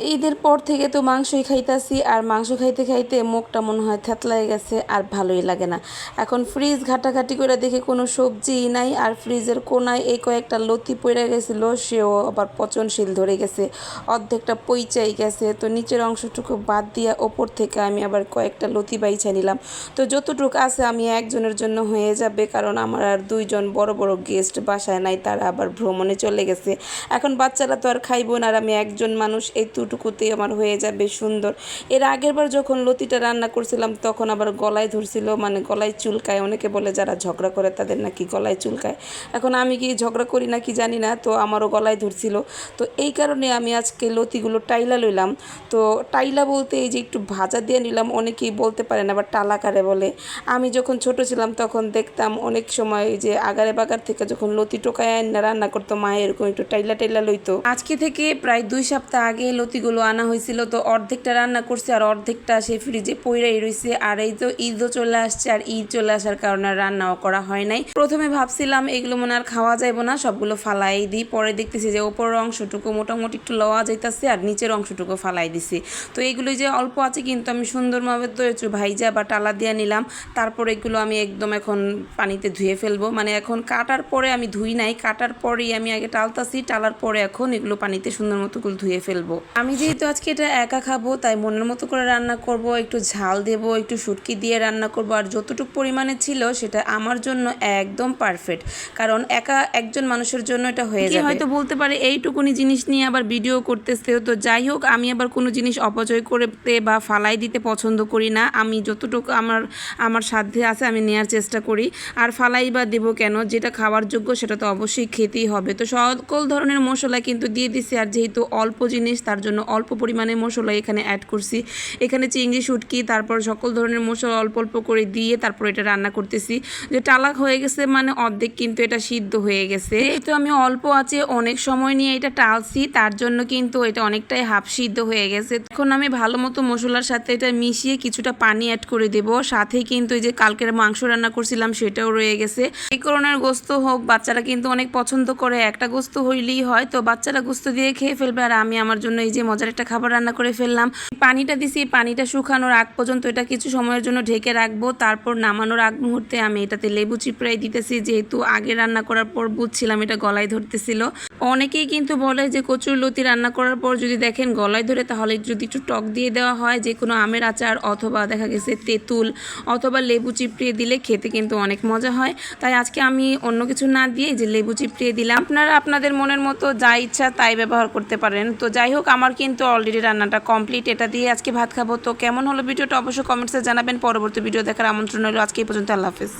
ঈদের পর থেকে তো মাংসই খাইতাছি, আর মাংস খাইতে খাইতে মুখটা মনে হয় থ্যাতলাই গেছে আর ভালোই লাগে না। এখন ফ্রিজ ঘাটাঘাটি করে দেখে কোনো সবজিই নাই, আর ফ্রিজের কোনায় এই কয়েকটা লতি পড়ে গেছিল, সেও আবার পচনশীল ধরে গেছে, অর্ধেকটা পইচাই গেছে। তো নিচের অংশটুকু বাদ দিয়ে ওপর থেকে আমি আবার কয়েকটা লতি বাইছা নিলাম। তো যতটুকু আছে আমি একজনের জন্য হয়ে যাবে, কারণ আমার আর দুইজন বড় বড় গেস্ট বাসায় নাই, তারা আবার ভ্রমণে চলে গেছে। এখন বাচ্চারা তো আর খাইব না, আর আমি একজন মানুষ, এই দুটুকুতেই আমার হয়ে যাবে সুন্দর। এর আগের বার যখন লতিটা রান্না করছিলাম, তখন আবার গলায় ধরছিল মানে গলায় চুলকায়, অনেকে বলে যারা ঝগড়া করে তাদের নাকি গলায় চুলকায়। এখন আমি কি ঝগড়া করি নাকি জানি না, তো আমারও গলায় ধরছিল। তো এই কারণে আমি আজকে লতিগুলো টাইলা লইলাম। তো টাইলা বলতে এই যে একটু ভাজা দিয়ে নিলাম, অনেকেই বলতে পারেন আবার টালাকারে বলে। আমি যখন ছোট ছিলাম, তখন দেখতাম অনেক সময় যে আগারে বাগার থেকে যখন লতি টোকায় রান্না করতো মায়ের এরকম একটু টাইলা টাইলা লইতো। আজকে থেকে প্রায় দুই সপ্তাহ আগে লতিগুলো আনা হয়েছিল, তো অর্ধেকটা রান্না করছে আর অর্ধেকটা সে ফ্রিজে পইরাই রয়েছে আর এই তো ঈদও চলে আসছে আর ঈদ চলে আসার কারণে রান্নাও করা হয় নাই। প্রথমে ভাবছিলাম এগুলো মনে আর খাওয়া যাইব না, সবগুলো ফালাই দিই। পরে দেখতেছি যে ওপরের অংশটুকু মোটামুটি একটু লওয়া যাইতাছে আর নিচের অংশটুকু ফালাই দিছি। তো এইগুলো যে অল্প আছে কিন্তু আমি সুন্দরভাবে তো ভাইজা বা টালা দিয়ে নিলাম। তারপর এগুলো আমি একদম এখন পানিতে ধুয়ে ফেলব। মানে এখন কাটার পরে আমি ধুই নাই, কাটার পরেই আমি আগে টালতাছি, টালার পরে এখন এগুলো পানিতে সুন্দর মতো ধুয়ে ফেলব। আমি যেহেতু আজকে এটা একা খাব তাই মনের মতো করে রান্না করব একটু ঝাল দেবো একটু শুটকি দিয়ে রান্না করব আর যতটুকু পরিমাণে ছিল সেটা আমার জন্য একদম পারফেক্ট কারণ একা একজন মানুষের জন্য এটা হয়ে যাবে। হয়তো বলতে পারে এইটুকুনি জিনিস নিয়ে আবার ভিডিও করতেছে তো যাই হোক আমি আবার কোনো জিনিস অপচয় করতে বা ফালাই দিতে পছন্দ করি না। আমি যতটুকু আমার আমার সাধ্যে আছে আমি নেওয়ার চেষ্টা করি। আর ফালাই বা দেবো কেন? যেটা খাওয়ার যোগ্য সেটা তো অবশ্যই খেতেই হবে। তো সকল ধরনের মশলা কিন্তু দিয়ে দিছি আর যেহেতু অল্প জিনিস তার জন্য অল্প পরিমাণে মশলা এখানে অ্যাড করছি। এখানে চিংড়ি, শুটকি, তারপর সকল ধরনের মশলা অল্প অল্প করে দিয়ে তারপর এটা রান্না করতেছি। যে টালাক হয়ে গেছে মানে অর্ধেক কিন্তু এটা সিদ্ধ হয়ে গেছে। তো আমি অল্প আছে, অনেক সময় নিয়ে এটা টালছি, তার জন্য কিন্তু এটা অনেকটাই হাফ সিদ্ধ হয়ে গেছে। এখন আমি ভালো মতো মশলার সাথে এটা মিশিয়ে কিছুটা পানি অ্যাড করে দেব। সাথে কিন্তু এই যে কালকের মাংস রান্না করছিলাম সেটাও রয়ে গেছে। এই করোনার গোস্ত হোক, বাচ্চারা কিন্তু অনেক পছন্দ করে। একটা গোস্ত হইলেই হয়, তো বাচ্চারা গোস্ত দিয়ে খেয়ে ফেলবে আর আমি আমার জন্য এই যে মজার একটা খাবার রান্না করে ফেললাম। পানিটা দিছি, পানিটা শুকানোর আগ পর্যন্ত এটা কিছু সময়ের জন্য ঢেকে রাখব। তারপর নামানোর আগ মুহূর্তে আমি এটাতে লেবু চিপড়াই দিতেছি, যেহেতু আগে রান্না করার পর বুঝছিলাম এটা গলায় ধরতেছিল। অনেকেই কিন্তু বলে যে কচুর লতি রান্না করার পর যদি দেখেন গলায় ধরে, তাহলে যদি একটু টক দিয়ে দেওয়া হয়, যে কোনো আমের আচার অথবা দেখা গেছে তেঁতুল অথবা লেবু চিপড়িয়ে দিলে খেতে কিন্তু অনেক মজা হয়। তাই আজকে আমি অন্য কিছু না দিয়ে যে লেবু চিপড়িয়ে দিলাম। আপনারা আপনাদের মনের মতো যা ইচ্ছা তাই ব্যবহার করতে পারেন। তো যাই হোক, আমার কিন্তু অলরেডি রান্নাটা কমপ্লিট এটা দিয়ে আজকে ভাত খাব। তো কেমন হলো ভিডিওটা অবশ্যই কমেন্টসে জানাবেন। পরবর্তী ভিডিও দেখার আমন্ত্রণ হলো আজকে এই পর্যন্ত, আল্লাহ হাফিজ।